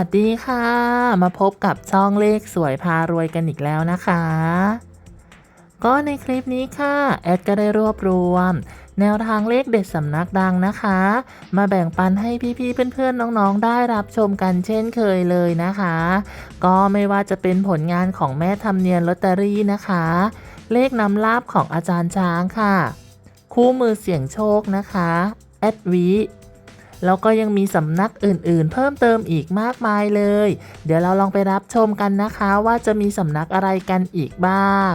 วัสดีค่ะ มาพบกับช่องเลขสวยพารวยกันอีกแล้วนะคะ ก็ในคลิปนี้ค่ะ แอดก็ได้รวบรวม แนวทางเลขเด็ดสำนักดังนะคะ มาแบ่งปันให้พี่ๆเพื่อนๆน้องๆ ได้รับชมกันเช่นเคยเลยนะคะ ก็ไม่ว่าจะเป็นผลงานของแม่ทำเนียนลอตเตอรี่นะคะ เลขนำลาบของอาจารย์ช้างค่ะ คู่มือเสี่ยงโชคนะคะแอดวี แล้วก็ยังมีสำนักอื่นๆ เพิ่มเติมอีกมากมายเลย เดี๋ยวเราลองไปรับชมกันนะคะว่าจะมีสำนักอะไรกันอีกบ้าง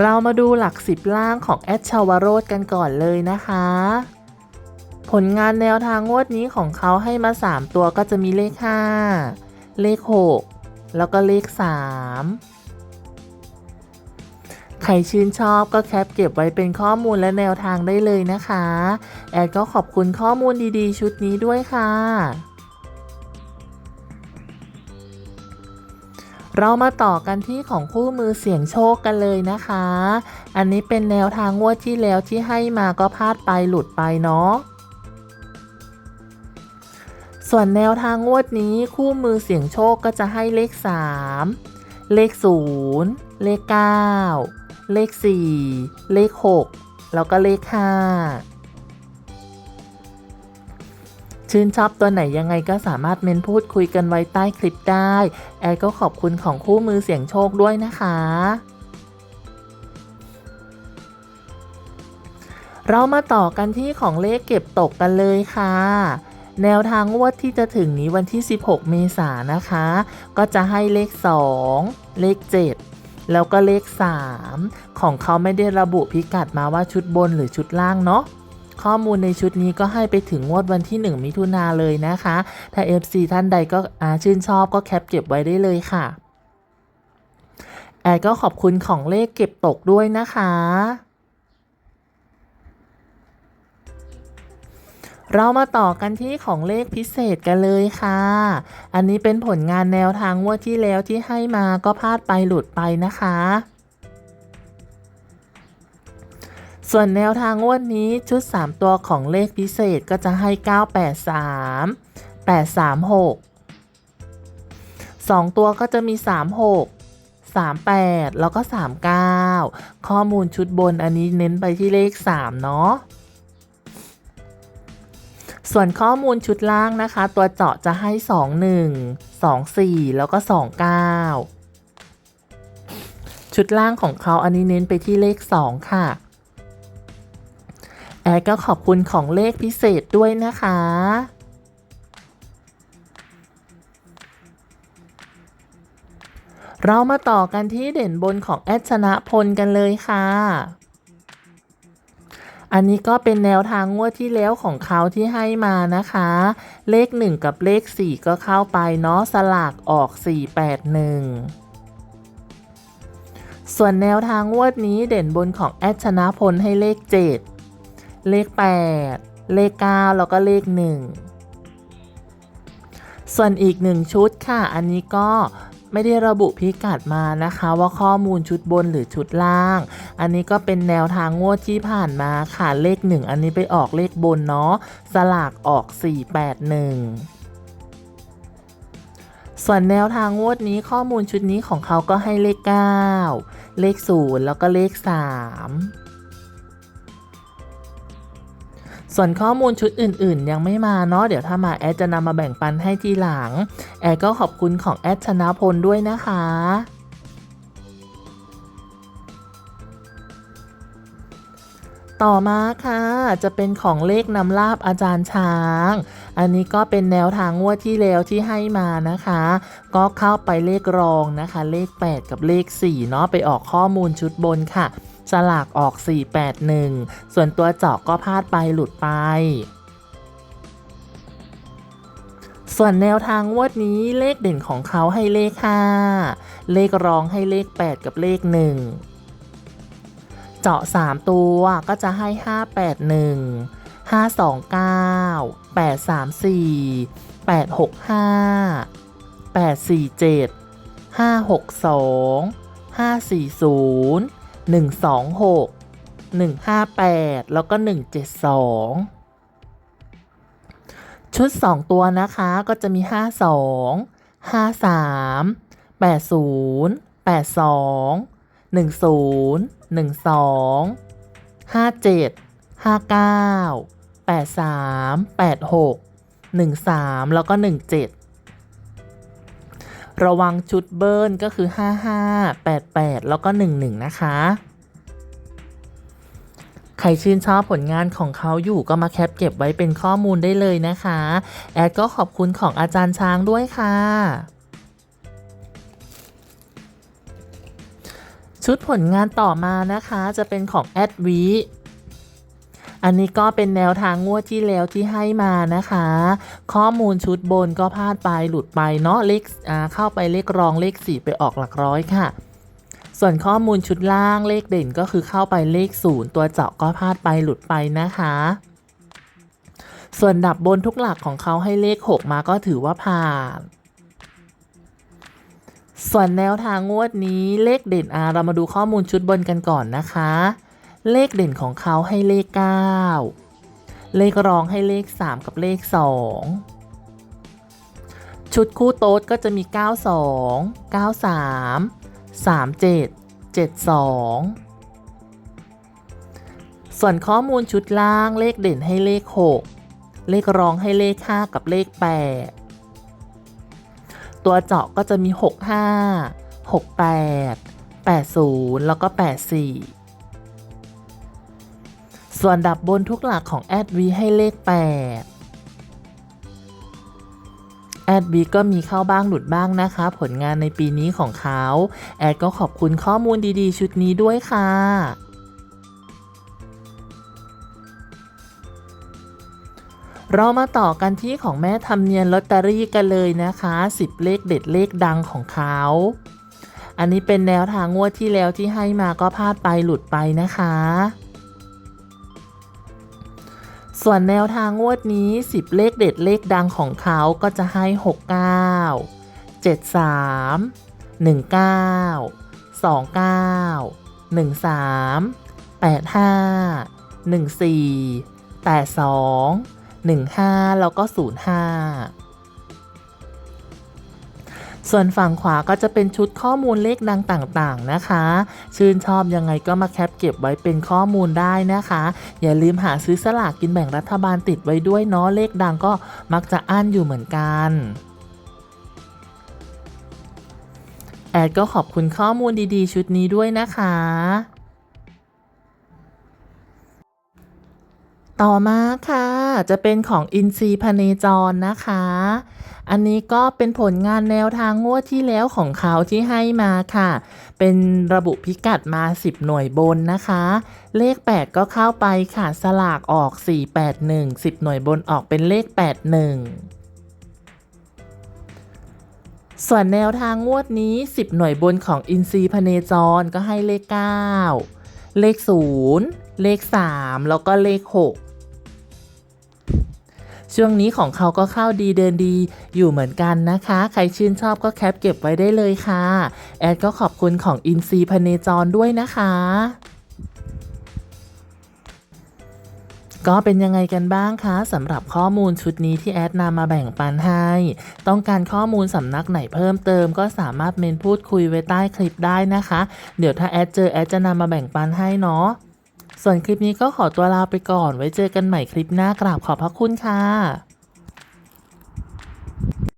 เรามาดูหลักสิบล่างของแอดชาวโรดกันก่อนเลยนะคะ ผลงานแนวทางงวดนี้ของเขาให้มา 3 ตัวก็จะมีเลข 5 เลข 6 แล้วก็เลข 3 ใครชื่นชอบก็แคปเก็บไว้เป็นข้อมูลและแนวทางได้เลยนะคะ แอดก็ขอบคุณข้อมูลดีๆ ชุดนี้ด้วยค่ะ เรามาต่อกันที่ของคู่มือเสี่ยงโชคกันเลยนะคะ อันนี้เป็นแนวทางงวดที่แล้วที่ให้มาก็พลาดไปหลุดไปเนาะส่วนแนวทางงวดนี้คู่มือเสี่ยงโชคก็จะให้เลข 3 เลข 0 เลข 9 เลข 4 เลข 6 แล้วก็เลข 5 ชื่นชอบตัวไหนยังไงก็สามารถเมนพูดคุยกันไว้ใต้คลิปได้ แอดก็ขอบคุณของคู่มือเสี่ยงโชคด้วยนะคะเรามาต่อกันที่ของเลขเก็บตกกันเลยค่ะ แนวทางงวดที่จะถึงนี้วันที่ 16 เมษายนนะคะ ก็จะให้เลข 2 เลข 7 แล้วก็เลข 3 ของเขาไม่ได้ระบุพิกัดมาว่าชุดบนหรือชุดล่างเนาะ ข้อมูลในชุดนี้ก็ให้ไปถึงงวดวันที่ 1 มิถุนาเลยนะคะ ถ้า FC ท่านใดก็ชื่นชอบก็แคปเก็บไว้ได้เลยค่ะ แอดก็ขอบคุณของเลขเก็บตกด้วยนะคะเรามาต่อกันที่ของเลขพิเศษกันเลยค่ะ อันนี้เป็นผลงานแนวทางงวดที่แล้วที่ให้มาก็พลาดไปหลุดไปนะคะ ส่วนแนวทางงวดนี้ชุด 3 ตัวของเลขพิเศษก็จะให้ 983 836 2 ตัวก็จะมี 36 38 แล้วก็ 39 ข้อมูลชุดบนอันนี้เน้นไปที่เลข 3 เนาะส่วนข้อมูลชุดล่างนะคะ ตัวเจาะจะให้ 21 24 แล้วก็ 29 ชุดล่างของเขาอันนี้เน้นไปที่เลข 2 ค่ะ แอดก็ขอบคุณของเลขพิเศษด้วยนะคะ เรามาต่อกันที่เด่นบนของแอดชนะพลกันเลยค่ะ อันนี้ก็เป็นแนวทางงวดที่แล้วของเขาที่ให้มานะคะ เลข 1 กับเลข 4 ก็เข้าไปเนาะสลากออก 481ส่วนแนวทางงวดนี้เด่นบนของแอดชนะพลให้เลข 7 เลข 8 เลข 9 แล้วก็เลข 1 ส่วนอีกหนึ่งชุดค่ะ อันนี้ก็ไม่ได้ระบุพิกัดมานะคะว่าข้อมูลชุดบนหรือชุดล่าง อันนี้ก็เป็นแนวทางงวดที่ผ่านมาค่ะเลข 1 อันนี้ไปออกเลขบนเนาะสลากออก 481ส่วนแนวทางงวดนี้ข้อมูลชุดนี้ของเขาก็ให้เลข 9 เลข 0 แล้วก็เลข 3 ส่วนข้อมูลชุดอื่นๆ ยังไม่มาเนาะเดี๋ยวถ้ามาแอดจะนำมาแบ่งปันให้ทีหลัง แอดก็ขอบคุณของแอดชนะพลด้วยนะคะต่อมาค่ะจะเป็นของเลขนำลาบอาจารย์ช้าง อันนี้ก็เป็นแนวทางงวดที่แล้วที่ให้มานะคะ ก็เข้าไปเลขรองนะคะ เลข 8 กับเลข4เนาะไปออกข้อมูลชุดบนค่ะ สลากออก 481 ส่วนตัวเจาะก็พลาดไปหลุดไป ส่วนแนวทางวดนี้เลขเด่นของเขาให้เลข 5 เลขรองให้เลข 8 กับเลข 1 เจาะ 3 ตัวก็จะให้ 581 529 834 865 847 562 540 126 158 แล้วก็ 172 ชุด 2 ตัวนะคะก็จะมี 52 53 80 82 10 12 57 59 83 86 13 แล้วก็ 17 ระวังชุดเบิร์นก็คือ 55 88 แล้วก็ 11 นะคะ ใครชื่นชอบผลงานของเขาอยู่ก็มาแคปเก็บไว้เป็นข้อมูลได้เลยนะคะ แอดก็ขอบคุณของอาจารย์ช้างด้วยค่ะชุดผลงานต่อมานะคะจะเป็นของแอดวี อันนี้ก็เป็นแนวทางงวดที่แล้วที่ให้มานะคะ ข้อมูลชุดบนก็พลาดไปหลุดไปเนาะเลขเข้าไปเลขรองเลข4ไปออกหลักร้อยค่ะส่วนข้อมูลชุดล่างเลขเด่นก็คือเข้าไปเลข 0 ตัวเจาะก็พลาดไปหลุดไปนะคะ ส่วนดับบนทุกหลักของเขาให้เลข 6 มาก็ถือว่าผ่าน ส่วนแนวทางงวดนี้เลขเด่นอาเรามาดูข้อมูลชุดบนกันก่อนนะคะ เลขเด่นของเขาให้เลข 9 เลขรองให้เลข 3 กับเลข 2 ชุดคู่โต๊ดก็จะมี 92 93 37 72 ส่วนข้อมูลชุดล่างเลขเด่นให้เลข 6 เลขรองให้เลข 5 กับเลข 8 ตัวเจาะก็จะมี 65 68 80 แล้วก็ 84 ส่วนดับบนทุกหลักของแอดวีให้เลข 8 แอดวีก็มีเข้าบ้างหลุดบ้างนะคะ ผลงานในปีนี้ของเขา แอดก็ขอบคุณข้อมูลดีๆ ชุดนี้ด้วยค่ะเรามาต่อกันที่ของแม่ทำเนียนลอตเตอรี่กันเลยนะคะ 10 เลขเด็ดเลขดังของเขา อันนี้เป็นแนวทางงวดที่แล้วที่ให้มาก็พลาดไปหลุดไปนะคะ ส่วนแนวทางงวดนี้ 10 เลขเด็ดเลขดังของเขาก็จะให้ 69 73 19 29 13 85 14 82 15 แล้วก็ 05 ส่วนฝั่งขวาก็จะเป็นชุดข้อมูลเลขดังต่างๆนะคะ ชื่นชอบยังไงก็มาแคปเก็บไว้เป็นข้อมูลได้นะคะ อย่าลืมหาซื้อสลากกินแบ่งรัฐบาลติดไว้ด้วยเนาะเลขดังก็มักจะอั้นอยู่เหมือนกันแอดก็ขอบคุณข้อมูลดีๆ ชุดนี้ด้วยนะคะ ต่อมาค่ะ จะเป็นของอินซีพเนจรนะคะ อันนี้ก็เป็นผลงานแนวทางงวดที่แล้วของเขาที่ให้มาค่ะ เป็นระบุพิกัดมา 10 หน่วยบนนะคะ เลข 8 ก็เข้าไปค่ะ สลากออก 481 10 หน่วยบนออกเป็นเลข 81ส่วนแนวทางงวดนี้ 10 หน่วยบนของอินซีพเนจรก็ให้เลข 9 เลข 0 เลข 3 แล้วก็เลข 6 ช่วงนี้ของเขาก็เข้าดีเดินดีอยู่เหมือนกันนะคะ ใครชื่นชอบก็แคปเก็บไว้ได้เลยค่ะ แอดก็ขอบคุณของอินซีพเนจรด้วยนะคะ ก็เป็นยังไงกันบ้างคะสำหรับข้อมูลชุดนี้ที่แอดนำมาแบ่งปันให้ ต้องการข้อมูลสำนักไหนเพิ่มเติม ก็สามารถเมนพูดคุยไว้ใต้คลิปได้นะคะ เดี๋ยวถ้าแอดเจอแอดจะนำมาแบ่งปันให้เนาะ ส่วนคลิปนี้ก็ขอตัวลาไปก่อน ไว้เจอกันใหม่คลิปหน้ากราบขอบพระคุณค่ะ